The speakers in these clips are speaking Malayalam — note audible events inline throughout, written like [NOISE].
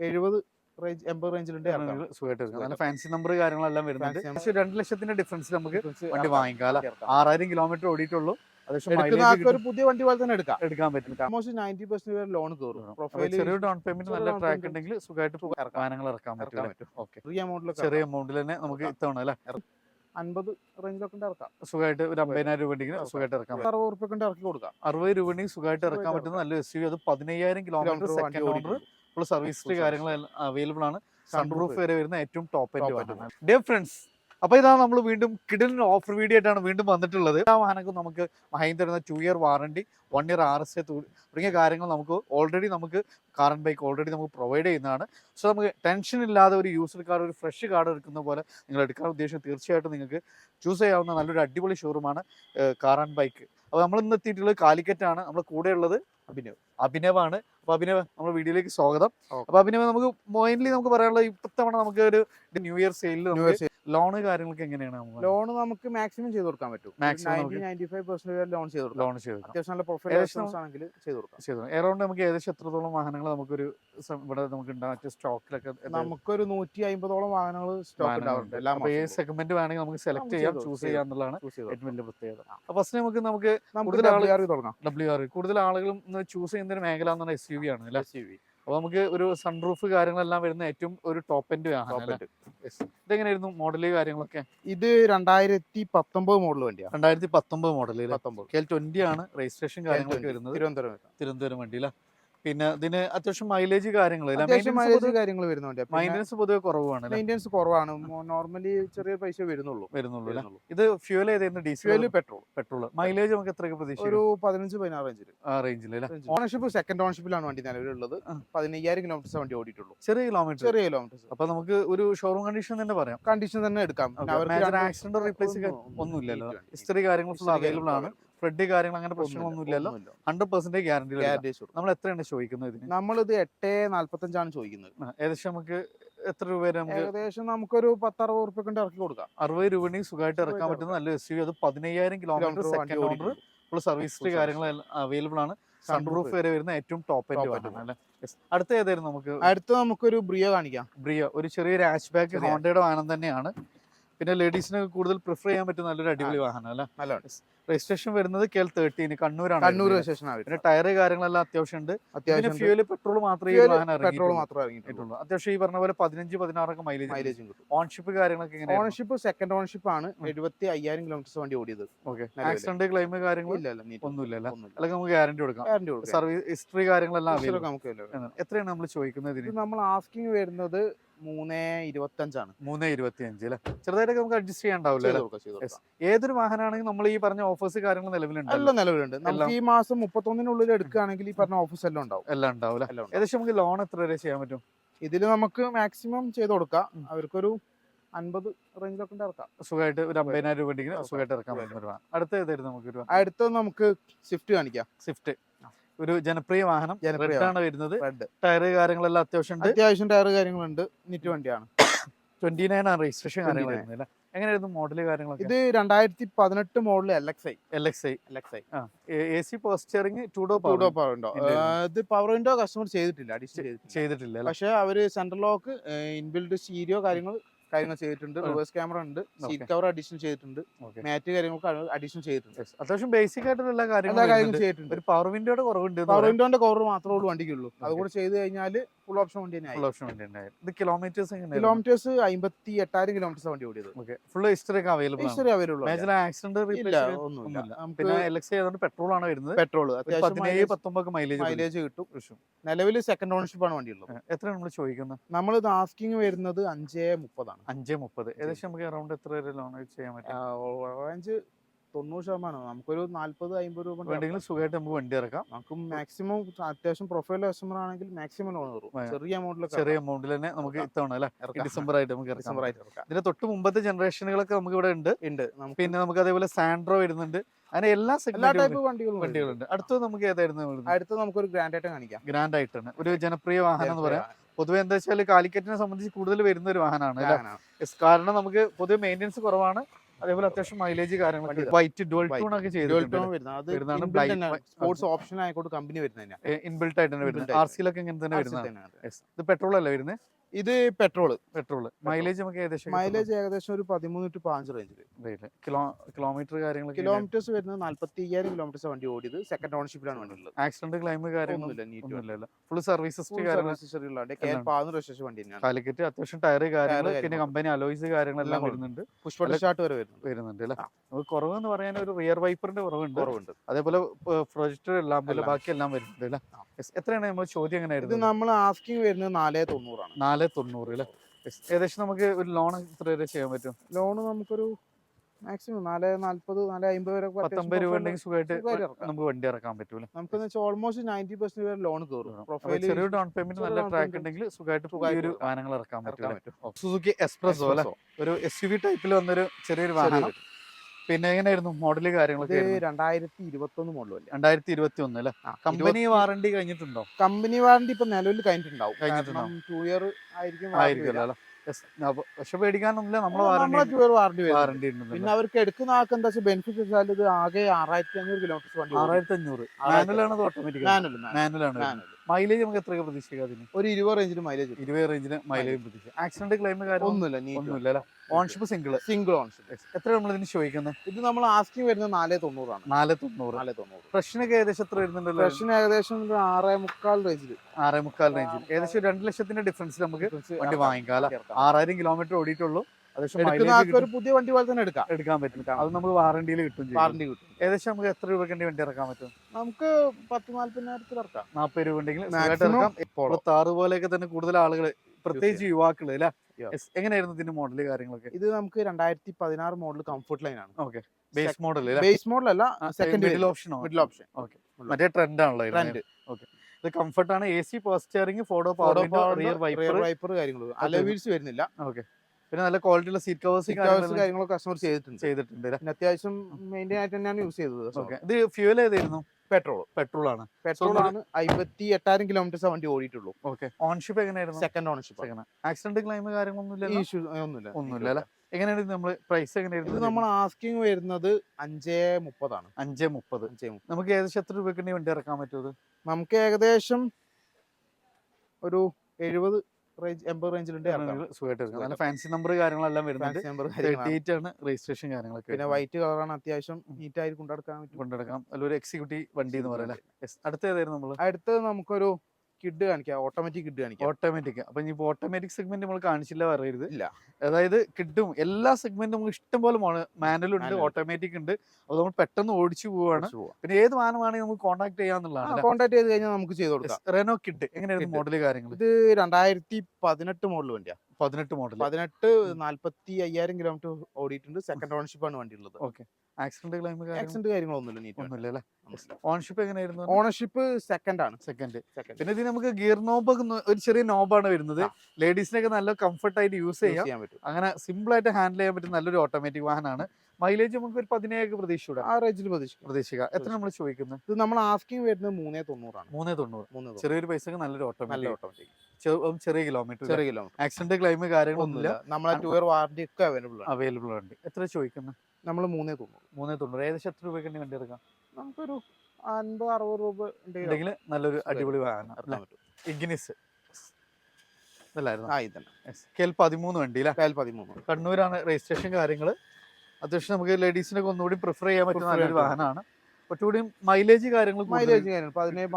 എഴുപത് റേഞ്ച് എൺപത് റേഞ്ചിലുണ്ട് ഇറക്കാം. നല്ല ഫാൻസി നമ്പർ കാര്യങ്ങളെല്ലാം വരുന്നുണ്ട്. പക്ഷേ രണ്ട് ലക്ഷത്തിന്റെ ഡിഫറൻസ് നമുക്ക് വണ്ടി ഇറക്കാം. വാങ്ങിക്കാം അല്ലേ? ഇറക്കാം. ആറായിരം കിലോമീറ്റർ ഓടിയിട്ടുള്ളൂ. ഒരു പുതിയ വണ്ടി പോലെ തന്നെ എടുക്കാം. എടുക്കാൻ പറ്റും. ഓൾമോസ്റ്റ് നയന്റി പെർസെന്റ് വരെ ലോൺ കയറും ചെറിയ ഡൗൺ പേയ്മെന്റ് നല്ല ട്രാക്ക് ഉണ്ടെങ്കിൽ സുഖമായിട്ട് ഇറക്കാം. വാഹനങ്ങൾ ഇറക്കാൻ പറ്റും ഓക്കെ. ചെറിയ എമൗണ്ടിൽ ചെറിയ എമൗണ്ടിൽ തന്നെ നമുക്ക് ഇറക്കാം. ഇത്തവണ അല്ലേ? അൻപത് റേഞ്ചിലൊക്കെ ഇറക്കാം. സുഖമായിട്ട് ഒരു അമ്പതിനായിരം രൂപ ഉണ്ടെങ്കിൽ ഇറക്കാം. സുഖമായിട്ട് ഇറക്കാൻ പറ്റും. അറുപത് ഉറുപ്പ്യ കൊണ്ട് ഇറക്കി കൊടുക്കാം. അറുപത് രൂപ ഉണ്ടെങ്കിൽ സുഖമായിട്ട് ഇറക്കാൻ പറ്റുന്ന നല്ല എസ് യു അത് പതിനയ്യായിരം kilometre second owner full service കാര്യങ്ങളെല്ലാം കാര്യങ്ങൾ അവൈലബിൾ ആണ് സൺറൂഫ് വരെ വരുന്ന ഏറ്റവും ടോപ്പ് എൻഡ് ഡിയർ ഫ്രണ്ട്സ് അപ്പൊ ഇതാണ് നമ്മൾ വീണ്ടും കിഡിലിന് ഓഫർ വീഡിയോ ആയിട്ടാണ് വീണ്ടും വന്നിട്ടുള്ളത്. ആ വാഹനങ്ങൾ നമുക്ക് മഹീന്ദ്ര തരുന്ന two year warranty one year R S A തുടങ്ങിയ കാര്യങ്ങൾ നമുക്ക് ഓൾറെഡി നമുക്ക് കാർ ആൻഡ് ബൈക്ക് ഓൾറെഡി നമുക്ക് പ്രൊവൈഡ് ചെയ്യുന്നതാണ്. സോ നമുക്ക് ടെൻഷൻ ഇല്ലാതെ ഒരു യൂസർ കാർഡ് ഒരു ഫ്രഷ് കാർഡ് എടുക്കുന്ന പോലെ നിങ്ങൾ എടുക്കാൻ ഉദ്ദേശിച്ച് തീർച്ചയായിട്ടും നിങ്ങൾക്ക് ചൂസ് ചെയ്യാവുന്ന നല്ലൊരു അടിപൊളി ഷോറൂമാണ് കാർ ആൻഡ് ബൈക്ക് അപ്പോൾ നമ്മൾ ഇന്ന് എത്തിയിട്ടുള്ളത് കാലിക്കറ്റാണ്. നമ്മുടെ കൂടെ ഉള്ളത് അഭിനവ്. അഭിനവാണ്. അപ്പൊ അഭിനവ് നമ്മുടെ വീഡിയോയിലേക്ക് സ്വാഗതം. അപ്പൊ അഭിനവ് നമുക്ക് മോയിൻലി നമുക്ക് പറയാനുള്ള ഇത്തവണ നമുക്ക് ഒരു ന്യൂ ഇയർ സെയിലിൽ ലോണ് കാര്യങ്ങളൊക്കെ എങ്ങനെയാണ് ലോൺ നമുക്ക് മാക്സിമം ചെയ്ത് കൊടുക്കാൻ പറ്റും. ലോൺ ചെയ്ത് കൊടുക്കാം. ലോൺ ചെയ്ത് അത്യാവശ്യം നല്ല പ്രൊഫൈൽ ഏകദേശം ആണെങ്കിൽ ചെയ്ത് കൊടുക്കാം. ചെയ്തു എറൗണ്ട് നമുക്ക് ഏകദേശം എത്രത്തോളം വാഹനങ്ങൾ നമുക്കൊരു ഇവിടെ നമുക്ക് ഉണ്ടാകും സ്റ്റോക്കിലൊക്കെ നമുക്കൊരു നൂറ്റി അമ്പതോളം വാഹനങ്ങൾ സ്റ്റോക്ക് ഉണ്ടാവുന്നുണ്ട് എല്ലാ ഏത് സെഗ്മെന്റ് വേണമെങ്കിൽ നമുക്ക് സെലക്ട് ചെയ്യാം ചൂസ് ചെയ്യാം എന്നുള്ളതാണ് ഏറ്റവും വലിയ പ്രത്യേകത. ഫസ്റ്റ് നമുക്ക് നമുക്ക് കൂടുതൽ തുടങ്ങാം. ഡബ്ല്യു ആർ കൂടുതൽ ആളുകളും ചൂസ് ചെയ്യുന്ന ഒരു മേഖല എന്ന് പറഞ്ഞാൽ എസ് യു വി ആണ് എസ് യു SUV. അപ്പൊ നമുക്ക് ഒരു സൺറൂഫ് കാര്യങ്ങളെല്ലാം വരുന്ന ഏറ്റവും ഒരു ടോപ്പ് എൻഡ് വാഹനം? ഇതെങ്ങനെയായിരുന്നു മോഡൽ കാര്യങ്ങളൊക്കെ? ഇത് രണ്ടായിരത്തി പത്തൊമ്പത് മോഡൽ വണ്ടിയാണ് രണ്ടായിരത്തി പത്തൊമ്പത് മോഡൽ പത്തൊമ്പത്. കെ എൽ ട്വന്റി ആണ് രജിസ്ട്രേഷൻ കാര്യങ്ങളൊക്കെ വരുന്നത്. തിരുവനന്തപുരം തിരുവനന്തപുരം വണ്ടി അല്ലേ? പിന്നെ ഇതിന് അത്യാവശ്യം മൈലേജ് കാര്യങ്ങൾ അത്യാവശ്യം മൈലേജ് കാര്യങ്ങൾ വരുന്നുണ്ട്. മൈന്റനൻസ് പൊതുവെ കുറവാണ്? മെയിന്റെനൻസ് കുറവാണ്. നോർമലി ചെറിയ പൈസ വരുന്നുള്ളൂ. വരുന്നുള്ളൂ ഇത് ഫ്യൂൽ ഏതായിരുന്നു? Diesel fuel petrol petrol mileage നമുക്ക് എത്രയൊക്കെ പ്രതീക്ഷിക്കും? ഒരു പതിനഞ്ച് പതിനാറ് റേഞ്ചിൽ ആ റേഞ്ചിൽ ഓണർഷിപ്പ് സെക്കൻഡ് ഓണർഷിപ്പിലാണ് വണ്ടി നിലവിലുള്ളത്. പതിനയ്യായിരം കിലോമീറ്റർ വണ്ടി ഓടിയിട്ടുള്ളൂ. ചെറിയ കിലോമീറ്റർ ചെറിയ കിലോമീറ്റർ അപ്പൊ നമുക്ക് ഒരു ഷോറൂം കണ്ടീഷൻ തന്നെ പറയാം. കണ്ടീഷൻ തന്നെ എടുക്കാം. ആക്സിഡന്റ് റീപ്ലേസ് ഒന്നും- ഒന്നുമില്ലല്ലോ. ഹിസ്റ്ററി കാര്യങ്ങൾ ഫുൾ അവൈലബിൾ ആണ്. ഫ്ലഡ് കാര്യങ്ങൾ അങ്ങനെ പ്രശ്നമൊന്നുമില്ലല്ലോ. ഹൺഡ്രഡ് പെർസെന്റേജ് ഗ്യാരണ്ടി നമ്മൾ എത്രയാണ് ചോദിക്കുന്നത് ഇതിന്? നമ്മളിത് എട്ട് നാല്പത്തഞ്ചാണ് ചോദിക്കുന്നത്. ഏകദേശം നമുക്ക് എത്ര രൂപ നമുക്ക് ഏകദേശം നമുക്കൊരു പത്തറുപത് റുപ്യ കൊണ്ട് ഇറക്കി കൊടുക്കാം. അറുപത് രൂപയും സുഖമായിട്ട് ഇറക്കാൻ പറ്റുന്ന നല്ല എസ് യു അത് പതിനയ്യായിരം kilometre second order. Full service കാര്യങ്ങളെല്ലാം കാര്യങ്ങൾ അവൈലബിൾ ആണ്. സൺറൂഫ് വരെ വരുന്ന ഏറ്റവും ടോപ്പ് എൻഡ് അടുത്ത ഏതായിരുന്നു നമുക്ക്? അടുത്ത നമുക്കൊരു ബ്രിയോ കാണിക്കാം. ബ്രിയോ ഒരു ചെറിയൊരു ഹാച്ച് ബാക്ക് ചെറിയ ഹോണ്ടയുടെ വാഹനം തന്നെയാണ്. പിന്നെ ലേഡീസിന് കൂടുതൽ പ്രിഫർ ചെയ്യാൻ പറ്റുന്ന നല്ലൊരു അടിപൊളി വാഹനം അല്ലേ? നല്ല രജിസ്ട്രേഷൻ വരുന്നത് കെ എൽ തേർട്ടീന് കണ്ണൂരാണ് കണ്ണൂർ രജിസ്ട്രേഷൻ പിന്നെ ടയർ കാര്യങ്ങളെല്ലാം അത്യാവശ്യം ഉണ്ട്. അത്യാവശ്യം ഫ്യൂൽ പെട്രോൾ മാത്രമേ പെട്രോൾ മാത്രമേ ഇറങ്ങിയിട്ടുള്ളൂ. അത്യാവശ്യം ഈ പറഞ്ഞ പോലെ പതിനഞ്ച് പതിനാറൊക്കെ മൈലേജ് മൈലേജും കിട്ടും. ഓൺഷിപ്പ് കാര്യങ്ങളൊക്കെ എങ്ങനെ ഓൺഷിപ്പ് സെക്കൻഡ് ഓൺഷിപ്പ് ആണ്. എഴുപത്തി അയ്യായിരം കിലോമീറ്റർ വണ്ടി ഓടിയത്. ഓക്കെ ആക്സിഡന്റ് ക്ലെയിം കാര്യങ്ങളും? ഇല്ല ഇല്ല neat. ഒന്നുമില്ലല്ലോ ഒന്നുമില്ല അല്ലെങ്കിൽ നമുക്ക് ഗ്യാരണ്ടി കൊടുക്കാം. ഗ്യാരണ്ടി കൊടുക്കാം. സർവീസ് ഹിസ്റ്ററി കാര്യങ്ങളെല്ലാം നമുക്ക് എത്രയാണ് നമ്മൾ ചോദിക്കുന്നത് നമ്മൾ ആസ്കിങ് വരുന്നത് മൂന്ന് ഇരുപത്തഞ്ചാണ്. മൂന്ന് ഇരുപത്തി അഞ്ച് അല്ലേ ചെറുതായിട്ടൊക്കെ നമുക്ക് അഡ്ജസ്റ്റ് ചെയ്യാണ്ടാവില്ല. ഏതൊരു വാഹനമാണെങ്കിൽ നമ്മൾ ഈ പറഞ്ഞ ഓഫേഴ്സ് കാര്യങ്ങൾ നിലവിലുണ്ട് എല്ലാം നിലവിലുണ്ട്. നമുക്ക് ഈ മാസം മുപ്പത്തൊന്നിനുള്ളിൽ എടുക്കുകയാണെങ്കിൽ ഈ പറഞ്ഞ ഓഫീസ് എല്ലാം ഉണ്ടാവും. എല്ലാം ഉണ്ടാവില്ല ഏകദേശം നമുക്ക് ലോൺ എത്ര വരെ ചെയ്യാൻ പറ്റും? ഇതിൽ നമുക്ക് മാക്സിമം ചെയ്ത് കൊടുക്കാം. അവർക്കൊരു അൻപത് റേഞ്ചിലൊക്കെ ഇറക്കാം. സുഖമായിട്ട് ഒരു അമ്പതിനായിരം രൂപ ഉണ്ടെങ്കിൽ. സുഖമായിട്ട് ഇറക്കാൻ പറ്റുന്ന അടുത്ത ഏതായിരുന്നു നമുക്ക് അടുത്തത് നമുക്ക് സ്വിഫ്റ്റ് കാണിക്കാം. സ്വിഫ്റ്റ് ഒരു ജനപ്രിയ വാഹനം. ആണ് വരുന്നത്. ടയർ കാര്യങ്ങളെല്ലാം അത്യാവശ്യം അത്യാവശ്യം ടയർ കാര്യങ്ങളുണ്ട്. നിറ്റ് വണ്ടിയാണ് ട്വന്റി നയൻ ആണ് [COUGHS] രജിസ്ട്രേഷൻ കാര്യങ്ങൾ 29. വരുന്നത് അല്ലേ? എങ്ങനെയായിരുന്നു മോഡൽ കാര്യങ്ങളൊക്കെ? ഇത് രണ്ടായിരത്തി പതിനെട്ട് model L X I L X I L X I A C പോസ്റ്ററിങ് ടൂഡോ ടൂഡോ പവർ ഉണ്ടോ. ഇത് പവർ വിൻഡോ കസ്റ്റമർ ചെയ്തിട്ടില്ല അഡീഷണൽ ചെയ്തിട്ടില്ല. ചെയ്തിട്ടില്ല പക്ഷെ അവർ സെൻട്രൽ ലോക്ക് ഇൻബിൽഡ് സ്റ്റീരിയോ കാര്യങ്ങൾ കാര്യങ്ങൾ ചെയ്തിട്ടുണ്ട്. റിവേഴ്സ് ക്യാമറ ഉണ്ട്. സീറ്റ് കവർ അഡീഷൻ ചെയ്തിട്ടുണ്ട്. മാറ്റ് കാര്യങ്ങൾക്ക് അഡീഷൻ ചെയ്തിട്ടുണ്ട്. അത്യാവശ്യം ബേസിക് ആയിട്ടുള്ള എല്ലാ കാര്യങ്ങളും ചെയ്തിട്ടുണ്ട്. ഒരു പവർ വിൻഡോയുടെ കുറവുണ്ട് പവർ വിൻഡോന്റെ കവർ മാത്രമേ ഉള്ളൂ വണ്ടിക്കുള്ളൂ. അതുകൂടെ ചെയ്ത് കഴിഞ്ഞാൽ ഫുൾ ഓപ്ഷൻ വണ്ടി ഫുൾ ഓപ്ഷൻ വണ്ടി ഇത് കിലോമീറ്റേഴ്സ് കിലോമീറ്റേഴ്സ് അമ്പത്തി എട്ടായിരം കിലോമീറ്റേഴ്സ് വണ്ടി ഓടിയത്. ഓക്കെ ഫുൾ ഹിസ്റ്ററി ഒക്കെ available history available major accident. പിന്നെ എലക്സ് എക്സ് ആയതുകൊണ്ട് പെട്രോൾ ആണ് വരുന്നത്. പെട്രോൾ പതിനേഴ് പത്തൊമ്പത് മൈലേജ് മൈലേജ് കിട്ടും. നിലവിൽ സെക്കൻഡ് ഓണർഷിപ്പ് ആണ് വണ്ടി ഉള്ളത് എത്രയാണ് നമ്മൾ ചോദിക്കുന്നത് നമ്മൾ ഇത് ആസ്കിങ് വരുന്നത് അഞ്ചേ മുപ്പതാണ്. അഞ്ചേ മുപ്പത്. ഏകദേശം നമുക്ക് അറൗണ്ട് എത്ര വരെ ലോൺ ചെയ്യാൻ പറ്റും? തൊണ്ണൂറ് ശതമാനം നമുക്കൊരു നാല്പത് അമ്പത് രൂപ കൊണ്ട് വേണ്ടെങ്കിൽ സുഖമായിട്ട് നമുക്ക് വണ്ടി ഇറക്കാം. നമുക്ക് മാക്സിമം അത്യാവശ്യം പ്രൊഫൈൽ കസ്റ്റമർ ആണെങ്കിൽ മാക്സിമം ലോൺ തരും. ചെറിയ എമൗണ്ടിൽ ചെറിയ എമൗണ്ടിൽ തന്നെ നമുക്ക് ഇത്തവണ അല്ലേ? ഡിസംബർ ആയിട്ട് നമുക്ക് ഡിസംബർ ആയിട്ട് ഇതിന്റെ തൊട്ട് മുമ്പത്തെ ജനറേഷനുകളൊക്കെ നമുക്ക് ഇവിടെ ഉണ്ട്. ഉണ്ട്. പിന്നെ നമുക്ക് അതേപോലെ സാൻഡ്രോ വരുന്നുണ്ട്. അങ്ങനെ എല്ലാ എല്ലാ ടൈപ്പ് വണ്ടികളും വണ്ടികളുണ്ട്. അടുത്തത് നമുക്ക് ഏതായിരുന്നു നമുക്ക് ഒരു ഗ്രാൻഡ് ആയിട്ട് കാണിക്കാം. ഗ്രാൻഡ് ആയിട്ടാണ് ഒരു ജനപ്രിയ വാഹനം എന്ന് പറയാം. പൊതുവെ എന്താ വെച്ചാൽ കാലിക്കറ്റിനെ സംബന്ധിച്ച് കൂടുതൽ വരുന്ന ഒരു വാഹനമാണ് കാരണം നമുക്ക് പൊതുവെ മെയിന്റെനൻസ് കുറവാണ്. അതേപോലെ അത്യാവശ്യം മൈലേജ് കാര്യങ്ങളൊക്കെ വൈറ്റ് ഡുവൽ White. ടൂൺ ഒക്കെ ചെയ്തിട്ടുണ്ട്. സ്പോർട്സ് ഓപ്ഷൻ ആയിക്കോട്ടെ കമ്പനി വരുന്നതന്നെ ഇൻബിൽട്ട് ആയിട്ട് തന്നെ വരുന്നത്. ആർ സിയിലൊക്കെ ഇങ്ങനെ തന്നെ വരുന്നത് ഇത് പെട്രോൾ അല്ലേ വരുന്നത്? ഇത് പെട്രോൾ പെട്രോൾ മൈലേജ് നമുക്ക് ഏകദേശം മൈലേജ് ഏകദേശം ഒരു പതിമൂന്ന് ടു പതിനഞ്ച് റേഞ്ചിൽ കിലോ കിലോമീറ്റർ കാര്യങ്ങൾ കിലോമീറ്റേഴ്സ് വരുന്നത് നാല്പത്തി അയ്യായിരം കിലോമീറ്റേഴ്സ് വണ്ടി ഓടിയത്. സെക്കൻഡ് ഓണർഷിപ്പിലാണ് വണ്ടി. ഉള്ളത് ആക്സിഡന്റ് ക്ലൈം കാര്യങ്ങളൊന്നുമില്ല ഫുൾ സർവീസ് ഹിസ്റ്ററി കാര്യങ്ങൾ കെ എൽ പാന്ന് രജിസ്ട്രേഷൻ വണ്ടി കാലിക്കറ്റ് അത്യാവശ്യം ടയർ കാര്യങ്ങൾ പിന്നെ കമ്പനി അലോയ്സ് കാര്യങ്ങളെല്ലാം വരുന്നുണ്ട്. പുഷ്പ ഷാട്ട് വരെ വരുന്നുണ്ട്. അല്ലെ. നമുക്ക് കുറവെന്ന് പറയാൻ ഒരു റിയർ വൈപ്പറിന്റെ കുറവുണ്ട്. കുറവുണ്ട്. അതേപോലെ പ്രൊജക്ടർ എല്ലാം ബാക്കി എല്ലാം വരുന്നുണ്ട് അല്ലേ? എത്രയാണ് നമ്മൾ ചോദ്യം ഇത് എങ്ങനെയായിരുന്നു നമ്മൾ ആസ്കിങ് വരുന്നത് നാല് തൊണ്ണൂറാണ്. നാല് തൊണ്ണൂറ് അല്ലേ. ഏകദേശം നമുക്ക് ഒരു ലോൺ ഇത്ര വരെ ചെയ്യാൻ പറ്റും? ലോൺ നമുക്കൊരു മാക്സിമം നാല് നാല്പത് നാല് അമ്പത് വരെ പത്തൊമ്പത് രൂപ ഉണ്ടെങ്കിൽ സുഖമായിട്ട് നമുക്ക് വണ്ടി ഇറക്കാൻ പറ്റൂല? നമുക്ക് വെച്ചാൽ ഓൾമോസ്റ്റ് നയന്റി പെർസെന്റ് വരെ ലോൺ കയറും പ്രൊഫൈൽ ചെറിയ ഡൗൺ പേയ്മെന്റ് നല്ല ട്രാക്ക് ഉണ്ടെങ്കിൽ സുഖമായിട്ട് ഈ പുതിയൊരു വാഹനങ്ങൾ ഇറക്കാൻ ഇറക്കാൻ പറ്റും. സുസുക്കി എക്സ്പ്രസോ അല്ലെ ഒരു എസ് യു വി ടൈപ്പിൽ വന്നൊരു ചെറിയൊരു വാഹനം. പിന്നെ എങ്ങനെയായിരുന്നു മോഡൽ കാര്യങ്ങളൊക്കെ രണ്ടായിരത്തി ഇരുപത്തി ഒന്ന് മോഡലല്ലേ രണ്ടായിരത്തി ഇരുപത്തി ഒന്ന് അല്ലെ കമ്പനി വാറണ്ടി കഴിഞ്ഞിട്ടുണ്ടോ? കമ്പനി വാറണ്ടി ഇപ്പൊ നിലവിൽ കഴിഞ്ഞിട്ടുണ്ടാവും. കഴിഞ്ഞിട്ടുണ്ടാവും. ടു ഇയർ ആയിരിക്കും ആയിരിക്കും അല്ലേ? Yes. അപ്പൊ പക്ഷെ പേടിക്കാനൊന്നുമില്ല. നമ്മളെ ടു ഇയർ വാറണ്ടി വാറണ്ടി ഉണ്ട് പിന്നെ അവർക്ക് എടുക്കുന്ന ആൾക്ക് എന്താ വെച്ചാൽ ബെനിഫിറ്റ് വെച്ചാൽ ഇത് ആകെ ആറായിരത്തി അഞ്ഞൂറ് കിലോമീറ്റർ വണ്ടി ആറായിരത്തി അഞ്ഞൂറ് മാനുവലാണ് ഓട്ടോമാറ്റിക് മാനുവലാണ് മൈലേജ് നമുക്ക് എത്രയൊക്കെ പ്രതീക്ഷിക്കാം അതിന്? ഒരു ഇരുപത് റേഞ്ചിന് മൈലേജ് ഇരുപത് റേഞ്ചിന് മൈലേജ് പ്രതീക്ഷിക്കാം. ആക്സിഡന്റ് ക്ലെയിം കാര്യം ഒന്നുമില്ല ഒന്നുമില്ല ഓൺഷിപ്പ് സിംഗിൾ സിംഗിൾ ഓൺഷിപ്പ് എത്ര നമ്മൾ ഇതിന് ചോദിക്കുന്നത് ഇത് നമ്മൾ ആസ്കിങ് വരുന്നത് നാല് തൊണ്ണൂറാണ്. നാല് തൊണ്ണൂറ്. നാല് തൊണ്ണൂറ്. ഫ്രഷിനൊക്കെ ഏകദേശം എത്ര വരുന്നുണ്ടല്ലോ? ഫ്രഷിന് ഏകദേശം ആറേ മുക്കാൽ റേഞ്ചിൽ ആറേ മുക്കാൽ റേഞ്ചിൽ ഏകദേശം രണ്ട് ലക്ഷത്തിന്റെ ഡിഫറൻസ് നമുക്ക് വണ്ടി വാങ്ങിക്കാം അല്ലെ? ആറായിരം കിലോമീറ്റർ ഓടിയിട്ടുള്ളൂ. ഒരു പുതിയ വണ്ടി പോലെ തന്നെ എടുക്കാം. എടുക്കാൻ പറ്റും. അത് നമ്മൾ വാറണ്ടിയിൽ കിട്ടും വാറണ്ടി കിട്ടും. ഏകദേശം നമുക്ക് എത്ര രൂപക്കേണ്ടി വണ്ടി ഇറക്കാൻ പറ്റും? നമുക്ക് പത്ത് നാല്പതിനായിരത്തിൽ ഇറക്കാം. നാൽപ്പത് രൂപ ഉണ്ടെങ്കിൽ ഇറക്കാം. ഇപ്പോൾ താറ് പോലെയൊക്കെ തന്നെ കൂടുതൽ ആളുകൾ പ്രത്യേകിച്ച് യുവാക്കൾ അല്ലെ. എങ്ങനെയായിരുന്നു ഇതിന്റെ മോഡൽ കാര്യങ്ങളൊക്കെ? ഇത് നമുക്ക് രണ്ടായിരത്തി പതിനാറ് മോഡൽ കംഫർട്ട് ലൈൻ ആണ് okay base model base model അല്ല second middle option middle option okay മറ്റേ ട്രെൻഡ് ആണല്ലോ ട്രെൻഡ് ഇത് കംഫർട്ട് ആണ്. A C power steering photo power rear wiper wiper കാര്യങ്ങൾ അലവീൽസ് വരുന്നില്ല. ഓക്കെ പിന്നെ നല്ല ക്വാളിറ്റിയുള്ള സീറ്റ് കവേഴ്സ് കാര്യങ്ങളൊക്കെ കസ്റ്റമർ ചെയ്തിട്ടുണ്ട്. ചെയ്തിട്ടുണ്ട് പിന്നെ അത്യാവശ്യം മെയിന്റെയിൻ ആയിട്ട് തന്നെയാണ് യൂസ് ചെയ്തത്. ഇത് ഫ്യൂൽ ഏതായിരുന്നു? പെട്രോൾ പെട്രോൾ ആണ്. പെട്രോൾ ആണ്. അമ്പത്തി എട്ടായിരം കിലോമീറ്റേഴ്സ് വണ്ടി ഓടിയിട്ടുള്ളൂ. ഓക്കെ ഓൺഷിപ്പ് എങ്ങനെയായിരുന്നു? സെക്കൻഡ് ഓൺഷിപ്പ് ആക്സിഡന്റ് ക്ലെയിം കാര്യങ്ങളൊന്നുമില്ല ഇഷ്യൂ ഒന്നുമില്ല. ഒന്നുമില്ല അല്ലേ? എങ്ങനെയാണ് നമ്മൾ പ്രൈസ് എങ്ങനെയായിരുന്നു? നമ്മൾ ആസ്കിങ് വരുന്നത് അഞ്ചേ മുപ്പതാണ് അഞ്ചേ മുപ്പത്. അഞ്ചേ മുപ്പത്. നമുക്ക് ഏകദേശം എത്ര രൂപയ്ക്ക് വണ്ടി ഇറക്കാൻ പറ്റുമത് നമുക്ക് ഏകദേശം ഒരു എഴുപത് റേഞ്ച് എൺപത് റേഞ്ചിലുണ്ട് സുഖമായിട്ട് നല്ല ഫാൻസി നമ്പർ കാര്യങ്ങളെല്ലാം വരുന്നുണ്ട്. നമ്പർ എയ്റ്റ് ആണ് രജിസ്ട്രേഷൻ കാര്യങ്ങളൊക്കെ പിന്നെ വൈറ്റ് കളറാണ് അത്യാവശ്യം നീറ്റ് ആയിട്ട് കൊണ്ടെടുക്കാൻ പറ്റും. കൊണ്ടെടുക്കാം അതിലൊരു എക്സിക്യൂട്ടീവ് വണ്ടി എന്ന് പറയാം യെസ് അടുത്ത ഏതായിരുന്നു നമ്മൾ അടുത്തത് നമുക്കൊരു കിഡ് കാണിക്കാം ഓട്ടോമാറ്റിക് കിഡ് കാണിക്കാം. ഓട്ടോമാറ്റിക് അപ്പൊ ഇനി ഓട്ടോമാറ്റിക് സെഗ്മെന്റ് നമ്മൾ കാണിച്ചില്ല പറയരുത്. ഇല്ല. അതായത് കിഡും എല്ലാ സെഗ്മെന്റും നമുക്ക് ഇഷ്ടം പോലെ മാനുവൽ ഉണ്ട് ഓട്ടോമാറ്റിക് ഉണ്ട്. അത് നമ്മൾ പെട്ടെന്ന് ഓടിച്ചു പോവാണ്. പിന്നെ ഏത് വാഹനമാണെങ്കിൽ നമുക്ക് കോൺടാക്ട് ചെയ്യാന്നുള്ളതാണ് കോൺടാക്ട് ചെയ്ത് കഴിഞ്ഞാൽ നമുക്ക് ചെയ്ത് കൊടുക്കാം. റെനോ കിഡ് എങ്ങനെയാണ്. മോഡൽ കാര്യങ്ങൾ ഇത് രണ്ടായിരത്തി പതിനെട്ട് മോഡൽ വണ്ടിയാ. പതിനെട്ട് മോഡൽ പതിനെട്ട് നാല്പത്തി അയ്യായിരം കിലോമീറ്റർ ഓടിയിട്ടുണ്ട്. സെക്കൻഡ് ഓണർഷിപ്പ് ആണ് വണ്ടി ഉള്ളത് ആക്സിഡന്റ് ക്ലെയിം ആക്സിഡന്റ് കാര്യങ്ങളൊന്നുമില്ല ഓൺഷിപ്പ് എങ്ങനെയായിരുന്നു? ഓണർഷിപ്പ് സെക്കൻഡ് ആണ്. സെക്കൻഡ് പിന്നെ ഇത് നമുക്ക് ഗിയർ നോബ് ഒരു ചെറിയ നോബാണ് വരുന്നത്. ലേഡീസിനൊക്കെ നല്ല കംഫർട്ട് ആയിട്ട് യൂസ് ചെയ്യാൻ പറ്റും. അങ്ങനെ സിമ്പിൾ ആയിട്ട് ഹാൻഡിൽ ചെയ്യാൻ പറ്റുന്ന നല്ലൊരു ഓട്ടോമാറ്റിക് വാഹനമാണ്. മൈലേജ് നമുക്ക് ഒരു പതിനേഴ് പ്രതീക്ഷയുടെ ആ റേഞ്ചിൽ പ്രതീക്ഷിക്കും. പ്രതീക്ഷിക്കുക എത്ര നമ്മൾ ചോദിക്കുന്നത് ഇത് നമ്മൾ ആസ്കിങ് വരുന്നത് മൂന്നേ തൊണ്ണൂറാണ്. മൂന്നേ തൊണ്ണൂറ്. ചെറിയൊരു പൈസക്ക് നല്ലൊരു ഓട്ടോമാറ്റിക് ഓട്ടോമാറ്റിക് ചെറിയ കിലോമീറ്റർ ചെറിയ കിലോമീറ്റർ ആക്സിഡന്റ് ക്ലെയിം കാര്യങ്ങളൊന്നുമില്ല. ഇല്ല നമ്മളെ ടു ഇയർ വാറണ്ടി ഒക്കെ അവൈലബിൾ ആണ്. അവൈലബിൾ ഉണ്ട്. എത്ര ചോദിക്കുന്നത് നമ്മൾ മൂന്നേ തൊണ്ണൂറ് മൂന്നേ തൊണ്ണൂറ് ഏകദേശം എത്ര രൂപയ്ക്ക് വണ്ടി എടുക്കാം? നമുക്കൊരു അൻപത് അറുപത് രൂപ ഉണ്ടെങ്കിൽ നല്ലൊരു അടിപൊളി വാഹനം ഇഗ്നിസ്. പതിമൂന്ന് വണ്ടി പതിമൂന്ന്. കണ്ണൂരാണ് രജിസ്ട്രേഷൻ കാര്യങ്ങൾ അത്യാവശ്യം നമുക്ക് ലേഡീസിനൊക്കെ ഒന്നുകൂടി പ്രിഫർ ചെയ്യാൻ പറ്റുന്ന നല്ലൊരു വാഹനമാണ്. കുറച്ചുകൂടി മൈലേജ് കാര്യങ്ങൾ മൈലേജ് കാര്യങ്ങൾ. പതിനേഴ്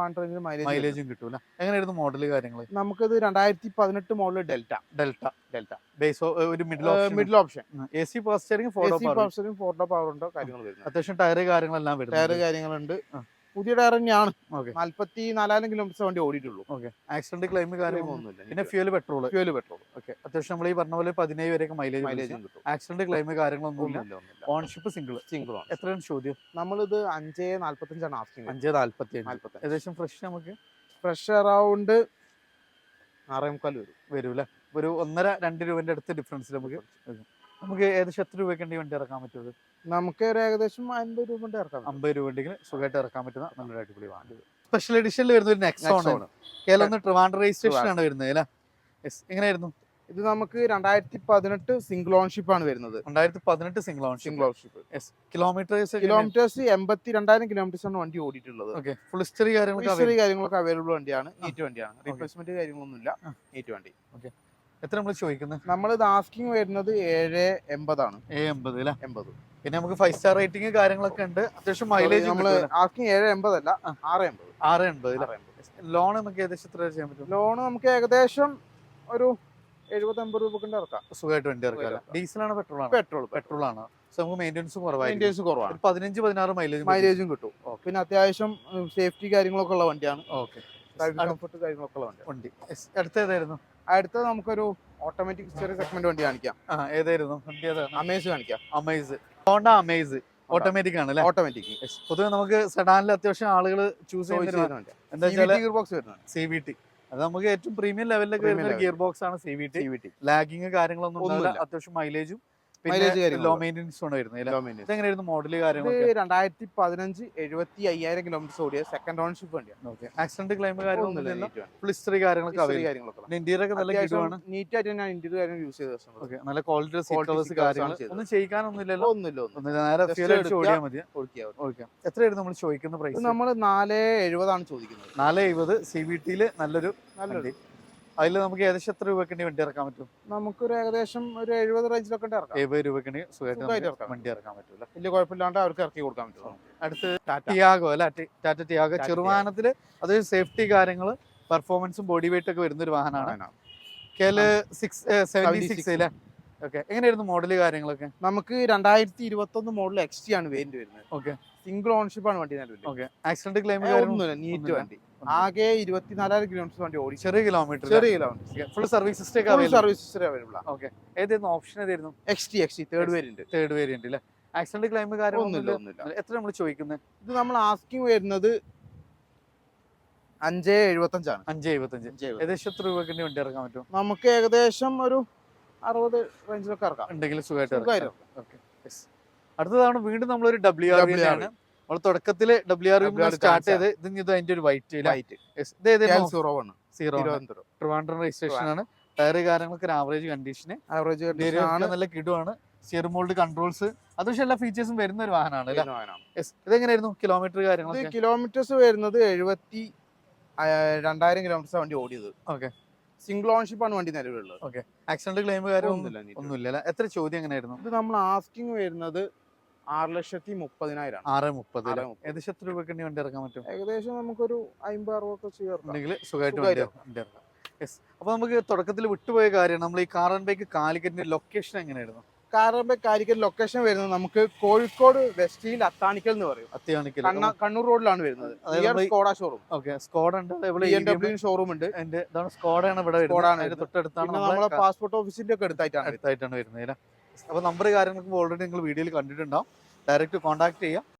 മൈലേജ് മൈലേജും കിട്ടൂല എങ്ങനെയായിരുന്നു മോഡൽ കാര്യങ്ങൾ നമുക്കത് രണ്ടായിരത്തി പതിനെട്ട് model Delta Delta Delta base ഒരു middle option middle option A C പോസ്റ്ററിംഗ് A ഫോട്ടോ പവർ ഫോട്ടോ പവർ ഉണ്ടോ? കാര്യങ്ങൾ അത്യാവശ്യം ടയർ കാര്യങ്ങളെല്ലാം ടയർ കാര്യങ്ങളുണ്ട്. പുതിയ ടയർ തന്നെയാണ്. നാല്പത്തി നാലായിരം കിലോമീറ്റർ വണ്ടി ഓടിയിട്ടുള്ളൂ. ഓക്കെ. ആക്സിഡന്റ് ക്ലെയിം കാര്യമൊന്നുമില്ല പിന്നെ fuel petrol fuel petrol okay. അത്യാവശ്യം നമ്മൾ ഈ പറഞ്ഞ പോലെ പതിനേഴ് വരെയൊക്കെ മൈലേജ് മൈലേജ് ആക്സിഡന്റ് ക്ലെയിം കാര്യങ്ങളൊന്നുമില്ല. ഓൺഷിപ്പ് സിംഗിൾ സിംഗിൾ ആണ്. എത്രയാണ് ചോദ്യം? നമ്മളിത് അഞ്ചേ നാല്പത്തഞ്ചാണ് ആസ്കിങ് അഞ്ച് നാല്പത്തി ഏകദേശം ഫ്രഷ് നമുക്ക്? ഫ്രഷ് അറൗണ്ട് ആറേ മുക്കാൽ വരും. വരൂല ഒരു ഒന്നര രണ്ട് രൂപന്റെ അടുത്ത് ഡിഫറൻസ് നമുക്ക് നമുക്ക് ഏകദേശം എത്ര രൂപയ്ക്ക് ഈ വണ്ടി ഇറക്കാൻ പറ്റുന്നത് നമുക്ക് ഒരു ഏകദേശം അൻപത് രൂപ കൊണ്ട് ഇറക്കാം അമ്പത് രൂപ ഉണ്ടെങ്കിൽ സുഖമായിട്ട് ഇറക്കാൻ പറ്റുന്ന നല്ലൊരു അടിപൊളി വാഹനം സ്പെഷ്യൽ എഡിഷനിൽ വരുന്ന ഒരു നെക്സോൺ ആണ്. കേരളം ട്രിവാൻഡ്ര രജിസ്ട്രേഷൻ ആണ് വരുന്നത് അല്ലേ? എങ്ങനെയായിരുന്നു? ഇത് നമുക്ക് രണ്ടായിരത്തി പതിനെട്ട് സിംഗിൾ ഓൺഷിപ്പ് ആണ് വരുന്നത്. രണ്ടായിരത്തി പതിനെട്ട് single own single ownership kilometres kilometres എൺപത്തി രണ്ടായിരം കിലോമീറ്റേഴ്സ് ആണ് വണ്ടി ഓടിയിട്ടുള്ളത്. ഓക്കെ ഫുൾ ഹിസ്റ്ററി കാര്യങ്ങളൊക്കെ അവൈലബിൾ വണ്ടിയാണ്. നീറ്റ് വണ്ടിയാണ്. റീപ്ലേസ്മെന്റ് കാര്യങ്ങളൊന്നുമില്ല. നീറ്റ് വണ്ടി. എത്ര നമ്മൾ ചോദിക്കുന്നത് നമ്മൾ ആസ്കിങ് വരുന്നത് ഏഴ് എൺപതാണ്. എൺപത് അല്ലേ എൺപത്. പിന്നെ നമുക്ക് ഫൈവ് സ്റ്റാർ റേറ്റിംഗ് കാര്യങ്ങളൊക്കെ ഉണ്ട്. അത്യാവശ്യം മൈലേജ് നമ്മൾ ആസ്കിങ് ഏഴ് എൺപതല്ല. ആറ് എൺപത്. ആറ് എൺപത് ലോൺ നമുക്ക് ഏകദേശം എത്ര ചെയ്യാൻ പറ്റും? ലോൺ നമുക്ക് ഏകദേശം ഒരു എഴുപത് അമ്പത് രൂപ കൊണ്ട് ഇറക്കാം. സുഖമായിട്ട് വണ്ടി ഇറക്കാം ഡീസലാണ് പെട്രോൾ ആണ് പെട്രോൾ പെട്രോൾ ആണ്? സോ നമുക്ക് മെയിന്റെനൻസ് കുറവായിരിക്കും. മെയിന്റെനൻസ് കുറവാണ്. ഒരു പതിനഞ്ച് പതിനാറ് മൈലേജ് മൈലേജും കിട്ടും. പിന്നെ അത്യാവശ്യം സേഫ്റ്റി കാര്യങ്ങളൊക്കെ ഉള്ള വണ്ടിയാണ്. ഓക്കെ കംഫർട്ട് കാര്യങ്ങളൊക്കെ ഉള്ള വണ്ടി. വണ്ടി. അടുത്ത ഏതായിരുന്നു? അടുത്തത് നമുക്കൊരു ഓട്ടോമാറ്റിക് ചെറിയ സെഗ്മെന്റ് വണ്ടി കാണിക്കാം. ആ ഏതായിരുന്നു? വണ്ടി ഏതാണ് അമേസ് കാണിക്കാം. അമേസ് ഹോണ്ട അമേസ് ഓട്ടോമാറ്റിക് ആണ് അല്ലേ? ഓട്ടോമാറ്റിക്. പൊതുവെ നമുക്ക് സെഡാനിൽ അത്യാവശ്യം ആളുകൾ ചൂസ് ചെയ്യുന്ന എന്താ gear box C V T അത് നമുക്ക് ഏറ്റവും പ്രീമിയം ലെവലിലൊക്കെ വരുന്ന ഗിയർ ബോക്സ് ആണ് സി വി ടി. ലാഗിങ് കാര്യങ്ങളൊന്നും അത്യാവശ്യം മൈലേജും പിന്നെ ലോ. മെയിന്റെനൻസ് ആണ് വരുന്നത് Low maintenance. ഇതെങ്ങനെയായിരുന്നു മോഡൽ കാര്യങ്ങൾ കാര്യങ്ങളൊക്കെ? രണ്ടായിരത്തി പതിനഞ്ച് എഴുപത്തി അയ്യായിരം കിലോമീറ്റർ ഓടിയ സെക്കൻഡ് ഓൺഷിപ്പ് വണ്ടിയാണ്. ഓക്കെ ആക്സിഡന്റ് ക്ലെയിം കാര്യങ്ങളൊന്നും കാര്യങ്ങളൊക്കെ കാര്യങ്ങളൊക്കെ ഇന്റീരിയർ ഒക്കെ നല്ല നീറ്റ് neat ആയിട്ട് ഞാൻ ഇന്റീരിയർ കാര്യങ്ങൾ യൂസ് ചെയ്ത customer. ഓക്കെ നല്ല ക്വാളിറ്റി സീറ്റ് കവേഴ്സ് കാര്യങ്ങൾ. ഒന്നും ഒന്നുമില്ല നേരെ Just ഫ്യൂൽ അടിച്ച് എടുക്കുക. ഓടിയാൽ മതി. ഓക്കെ എത്രയായിരുന്നു നമ്മൾ ചോദിക്കുന്ന പ്രൈസ് നമ്മൾ നാല് എഴുപതാണ് ചോദിക്കുന്നത്. നാല് എഴുപത് സി ബി ടിയിൽ നല്ലൊരു നല്ലൊരു അതിൽ നമുക്ക് ഏകദേശം എത്ര രൂപയ്ക്ക് വണ്ടി ഇറക്കാൻ പറ്റും? നമുക്ക് ഒരു ഏകദേശം ഒരു എഴുപത് റേഞ്ചിലൊക്കെ ഇറക്കാം. എഴുപത് രൂപയ്ക്ക് സുഖമായിട്ട്. വണ്ടി ഇറക്കാൻ പറ്റും വലിയ കുഴപ്പമില്ലാണ്ട് അവർക്ക് ഇറക്കി കൊടുക്കാൻ പറ്റും. അടുത്ത് ടിയാഗോ അല്ലെ? ടാറ്റ ടിയാഗോ. ചെറുവാഹനത്തിൽ അത് സേഫ്റ്റി കാര്യങ്ങൾ പെർഫോമൻസും ബോഡി വെയിറ്റ് ഒക്കെ വരുന്ന ഒരു വാഹനമാണ് K L six seventy 76. Six അല്ലേ? ഓക്കെ. എങ്ങനെയായിരുന്നു മോഡൽ കാര്യങ്ങളൊക്കെ? നമുക്ക് രണ്ടായിരത്തി ഇരുപത്തി ഒന്ന് മോഡൽ എക്സ് ടി ആണ് വേണ്ടി വരുന്നത്. ഓക്കെ. സിംഗിൾ ഓൺഷിപ്പ് ആണ് വണ്ടി നിലവിൽ ഓക്കെ. ആക്സിഡന്റ് ക്ലെയിം ഒന്നുമില്ല. നീറ്റ് വണ്ടി. ആകെ ഇരുപത്തിനാലായിരം കിലോമീറ്റർ വണ്ടി ഓടി ചെറിയ കിലോമീറ്റർ ചെറിയ kilometre full service available service available ആണ് ഓക്കെ ഏതായിരുന്നു ഓപ്ഷൻ ഏതായിരുന്നു X T X T third variant third variant അല്ലേ ആക്സിഡന്റ് ക്ലെയിം കാര്യമൊന്നുമില്ല ഒന്നുമില്ല എത്ര നമ്മൾ ചോദിക്കുന്നത് ഇത് നമ്മൾ ആസ്കിങ് വരുന്നത് അഞ്ച് എഴുപത്തഞ്ചാണ്. അഞ്ച് എഴുപത്തഞ്ച്. ഏകദേശം എത്ര രൂപയ്ക്ക് വണ്ടി ഇറക്കാൻ പറ്റും? നമുക്ക് ഏകദേശം ഒരു അറുപത് റേഞ്ചിലൊക്കെ ഇറക്കാം. ഉണ്ടെങ്കിൽ സുഖമായിട്ട് സുഖമായിട്ട് ഇറക്കാം. ഓക്കെ അടുത്തതാണ് വീണ്ടും നമ്മളൊരു ഡബ്ല്യു ആർ ആണ് നമ്മൾ തുടക്കത്തിൽ ഡബ്ല്യു ആർ സ്റ്റാർട്ട്. ചെയ്ത് ഇത് ഇത് അതിന്റെ ഒരു white zero one zero Trivandrum registration ആണ്. ടയർ കാര്യങ്ങളൊക്കെ ആവറേജ് കണ്ടീഷന് ആവറേജ് നല്ല കിടുവാണ്. സ്റ്റിയർ മോൾഡ് കൺട്രോൾസ് പക്ഷെ എല്ലാ ഫീച്ചേഴ്സും വരുന്ന ഒരു വാഹനമാണ്. ഇതെങ്ങനെയായിരുന്നു? കിലോമീറ്റർ കാര്യങ്ങൾ കിലോമീറ്റേഴ്സ് വരുന്നത് എഴുപത്തി രണ്ടായിരം കിലോമീറ്റർ വണ്ടി ഓടിയത്. ഓക്കെ സിംഗിൾ ഓൺഷിപ്പ് ആണ് വണ്ടി നിലവിലുള്ളത്. ഓക്കെ ആക്സിഡന്റ് ക്ലെയിം കാര്യം ഒന്നുമില്ല ഒന്നുമില്ല എത്ര ചോദ്യം എങ്ങനെയായിരുന്നു? ഇത് നമ്മൾ ആസ്കിങ് വരുന്നത് ആറ് ലക്ഷത്തി മുപ്പതിനായിരം ആറ് മുപ്പത് ഏകദേശം എത്ര രൂപയ്ക്ക് വണ്ടി ഇറക്കാൻ പറ്റും? ഏകദേശം നമുക്കൊരു അമ്പത് അറുപതൊക്കെ സുഖമായിട്ട് വണ്ടി ഇറക്കാം യെസ് അപ്പൊ നമുക്ക് തുടക്കത്തിൽ വിട്ടുപോയ കാര്യം നമ്മൾ ഈ കാറൻ ആൻഡ് ബൈക്ക് കാലിക്കറ്റിന്റെ ലൊക്കേഷൻ എങ്ങനെയായിരുന്നു? കാരണം കാലിക്കറ്റ് ലൊക്കേഷൻ വരുന്നത് നമുക്ക് കോഴിക്കോട് വെസ്റ്റിൽ അത്താണിക്കൽ എന്ന് പറയും. അത്താണിക്കൽ. കണ്ണൂർ റോഡിലാണ് വരുന്നത്. സ്കോഡ ഷോറൂം ഓക്കെ സ്കോഡ ഉണ്ട്. ഷോറൂം ഉണ്ട്. എന്റെ സ്കോഡയാണ് ഇവിടെ തൊട്ടടുത്താണ് നമ്മളെ പാസ്പോർട്ട് ഓഫീസിന്റെ ഒക്കെ അടുത്തായിട്ടാണ്. അടുത്തായിട്ടാണ് വരുന്നത് അല്ലേ അപ്പൊ നമ്പർ കാര്യങ്ങൾക്കും ഓൾറെഡി നിങ്ങൾ വീഡിയോയിൽ കണ്ടിട്ടുണ്ടാവും. ഡയറക്റ്റ് കോൺടാക്ട് ചെയ്യാം.